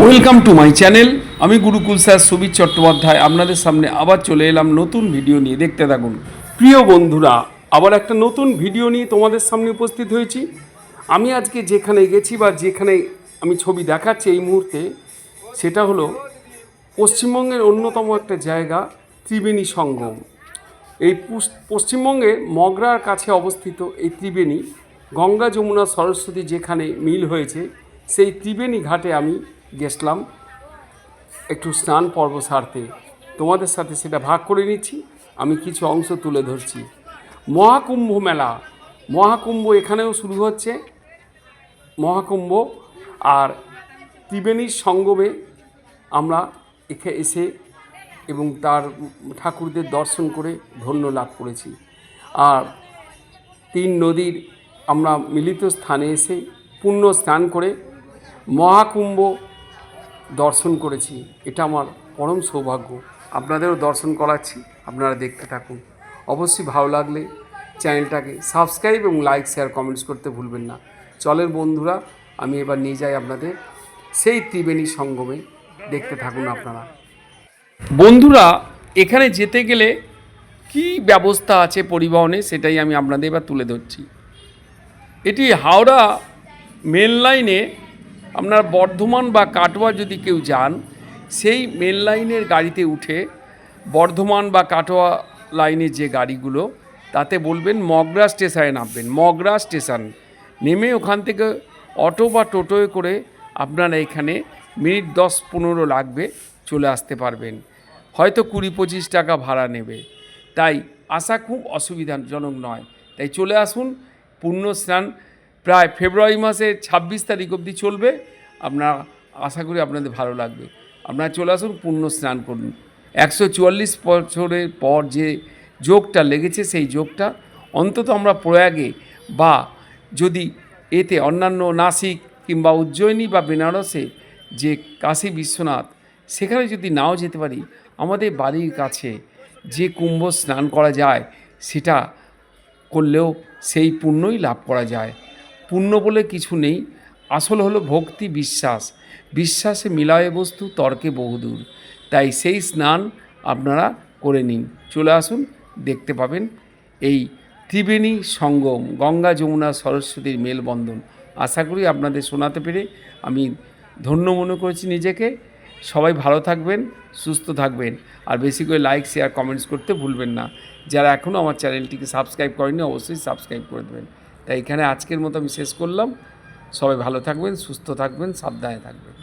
Welcome to my channel আমি Gurukul sir Subir Chattopadhyay. আপনাদের সামনে আবার চলে এলাম নতুন ভিডিও নিয়ে। দেখতে থাকুন। প্রিয় বন্ধুরা, আবার একটা নতুন ভিডিও নিয়ে তোমাদের সামনে উপস্থিত হয়েছি। আমি আজকে যেখানে গেছি বা যেখানে আমি ছবি দেখাচ্ছি এই মুহূর্তে, সেটা হলো পশ্চিমবঙ্গের অন্যতম একটা জায়গা, ত্রিবেণী সঙ্গম। এই পশ্চিমবঙ্গের মগরার কাছে অবস্থিত এই ত্রিবেণী, গঙ্গা যমুনা সরস্বতী যেখানে মিল হয়েছে, সেই ত্রিবেণী ঘাটে আমি গেছিলাম। একটু স্নান পর্ব সারতে। তোমাদের সাথে সেটা ভাগ করে নিচ্ছি। আমি কিছু অংশ তুলে ধরছি। মহাকুম্ভ মেলা। মহাকুম্ভ এখানেও শুরু হচ্ছে। মহাকুম্ভ আর ত্রিবেণীর সঙ্গমে আমরা এখে এসে এবং তার ঠাকুরদের দর্শন করে ধন্য লাভ করেছি। আর তিন নদীর আমরা মিলিত স্থানে এসে পুণ্য স্নান করে মহাকুম্ভ দর্শন করেছি। এটা আমার পরম সৌভাগ্য। আপনাদেরও দর্শন করাচ্ছি, আপনারা দেখতে থাকুন। অবশ্যই ভালো লাগলে চ্যানেলটাকে সাবস্ক্রাইব এবং লাইক, শেয়ার, কমেন্টস করতে ভুলবেন না। চলের বন্ধুরা, আমি এবার নিয়ে যাই আপনাদের সেই ত্রিবেণী সঙ্গমে। দেখতে থাকুন আপনারা। বন্ধুরা, এখানে যেতে গেলে কি ব্যবস্থা আছে পরিবহনে, সেটাই আমি আপনাদের এবার তুলে ধরছি। এটি হাওড়া মেন লাইনে আপনার বর্ধমান বা কাটোয়া যদি কেউ যান, সেই মেন লাইনের গাড়িতে উঠে বর্ধমান বা কাটোয়া লাইনের যে গাড়িগুলো, তাতে বলবেন মগরা স্টেশনে নামবেন। মগরা স্টেশন নেমে ওখান থেকে অটো বা টোটোয় করে আপনারা এখানে মিনিট দশ পনেরো লাগবে চলে আসতে পারবেন। হয়তো কুড়ি পঁচিশ টাকা ভাড়া নেবে। তাই আসা খুব অসুবিধাজনক নয়। তাই চলে আসুন, পূর্ণ স্নান প্রায় ফেব্রুয়ারি মাসের ছাব্বিশ তারিখ অবধি চলবে। আপনার আশা করি আপনাদের ভালো লাগবে। আপনারা চলে আসুন পূর্ণ স্নান করুন। একশো চুয়াল্লিশ বছরের পর যে যোগটা লেগেছে, সেই যোগটা অন্তত আমরা প্রয়াগে বা যদি এতে অন্যান্য নাসিক কিংবা উজ্জয়িনী বা বেনারসে যে কাশী বিশ্বনাথ, সেখানে যদি নাও যেতে পারি, আমাদের বাড়ির কাছে যে কুম্ভ স্নান করা যায়, সেটা করলেও সেই পুণ্যই লাভ করা যায়। পুণ্য বলে কিছু নেই, আসল হলো ভক্তি বিশ্বাস। বিশ্বাসে মিলায় বস্তু, তর্কে বহুদূর। তাই সেই স্নান আপনারা করে নিন। চলে আসুন, দেখতে পাবেন এই ত্রিবেণী সঙ্গম, গঙ্গা যমুনা সরস্বতীর মেলবন্ধন। আশা করি আপনাদের শোনাতে পেরে আমি ধন্য মনে করেছি নিজেকে। সবাই ভালো থাকবেন, সুস্থ থাকবেন। আর বেশি করে লাইক শেয়ার কমেন্টস করতে ভুলবেন না। যারা এখনও আমার চ্যানেলটিকে সাবস্ক্রাইব করেনি অবশ্যই সাবস্ক্রাইব করে দেবেন। তাই এখানে আজকের মতো আমি শেষ করলাম। সবাই ভালো থাকবেন সুস্থ থাকবেন সাবধানে থাকবেন।